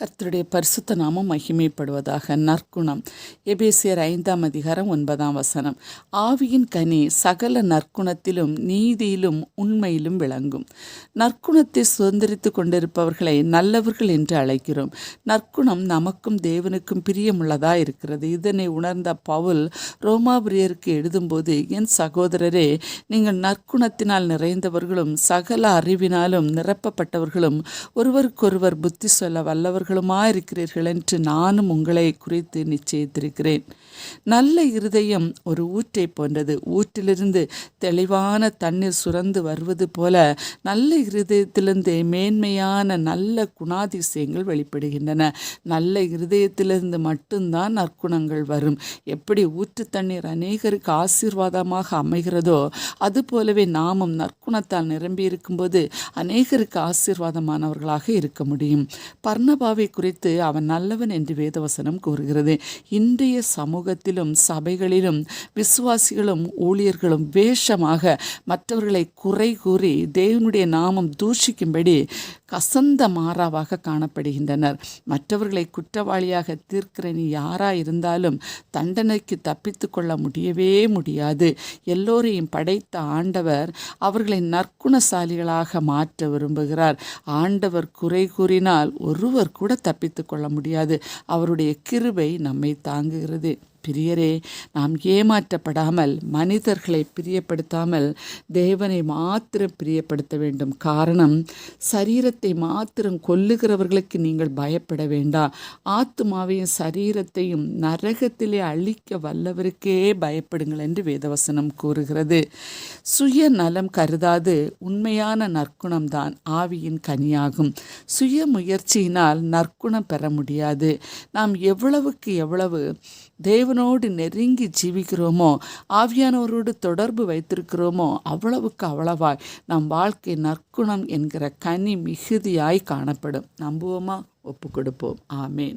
கர்த்தருடைய பரிசுத்த நாமம் மகிமைப்படுவதாக நற்குணம். எபேசியர் ஐந்தாம் அதிகாரம் ஒன்பதாம் வசனம். ஆவியின் கனி சகல நற்குணத்திலும் நீதியிலும் உண்மையிலும் விளங்கும். நற்குணத்தை சுதந்திரித்து கொண்டிருப்பவர்களை நல்லவர்கள் என்று அழைக்கிறோம். நற்குணம் நமக்கும் தேவனுக்கும் பிரியமுள்ளதா இருக்கிறது. இதனை உணர்ந்த பவுல் ரோமாபுரியருக்கு எழுதும்போது என் சகோதரரே நீங்கள் நற்குணத்தினால் நிறைந்தவர்களும் சகல அறிவினாலும் நிரப்பப்பட்டவர்களும் ஒருவருக்கொருவர் புத்தி சொல்ல வல்லவர்கள் இருக்கிறீர்கள் என்று நானும் உங்களை குறித்து நிச்சயித்திருக்கிறேன். நல்ல இருதயம் ஒரு ஊற்றை போன்றது. ஊற்றிலிருந்து தெளிவான தண்ணீர் சுரந்து வருவது போல நல்ல இருதயத்திலிருந்து மேன்மையான நல்ல குணாதிசயங்கள் வெளிப்படுகின்றன. நல்ல இருதயத்திலிருந்து மட்டும்தான் நற்குணங்கள் வரும். எப்படி ஊற்று தண்ணீர் அநேகருக்கு ஆசீர்வாதமாக அமைகிறதோ அதுபோலவே நாமும் நற்குணத்தால் நிரம்பி இருக்கும்போது அநேகருக்கு ஆசீர்வாதமானவர்களாக இருக்க முடியும். பர்ணபா யோசுவாவை குறித்து அவன் நல்லவன் என்று வேதவசனம் கூறுகிறது. இன்றைய சமூகத்திலும் சபைகளிலும் விசுவாசிகளும் ஊழியர்களும் வேஷமாக மற்றவர்களை குறை கூறி தேவனுடைய நாமம் தூஷிக்கும்படி கசந்த மாறாவாக காணப்படுகின்றனர். மற்றவர்களை குற்றவாளியாக தீர்க்கிற நீ யாரா இருந்தாலும் தண்டனைக்கு தப்பித்து கொள்ள முடியவே முடியாது. எல்லோரையும் படைத்த ஆண்டவர் அவர்களை நற்குணசாலிகளாக மாற்ற விரும்புகிறார். ஆண்டவர் குறை கூறினால் ஒருவர் கூட தப்பித்து கொள்ள முடியாது. அவருடைய கிருபை நம்மை தாங்குகிறது. பிரியரே நாம் ஏமாற்றப்படாமல் மனிதர்களை பிரியப்படுத்தாமல் தேவனை மாத்திரம் பிரியப்படுத்த வேண்டும். காரணம் சரீரத்தை மாத்திரம் கொல்லுகிறவர்களுக்கு நீங்கள் பயப்பட வேண்டாம். ஆத்மாவையும் சரீரத்தையும் நரகத்திலே அழிக்க வல்லவருக்கே பயப்படுங்கள் என்று வேதவசனம் கூறுகிறது. சுய நலம் கருதாது உண்மையான நற்குணம்தான் ஆவியின் கனியாகும். சுய முயற்சியினால் நற்குணம் பெற முடியாது. நாம் எவ்வளவுக்கு எவ்வளவு தேவனோடு நெருங்கி ஜீவிக்கிறோமோ ஆவியானவரோடு தொடர்பு வைத்திருக்கிறோமோ அவ்வளவுக்கு அவ்வளவாய் நம் வாழ்க்கை நற்குணம் என்கிற கனி மிகுதியாய் காணப்படும். நம்புவோமா? ஒப்பு கொடுப்போம் ஆமேன்.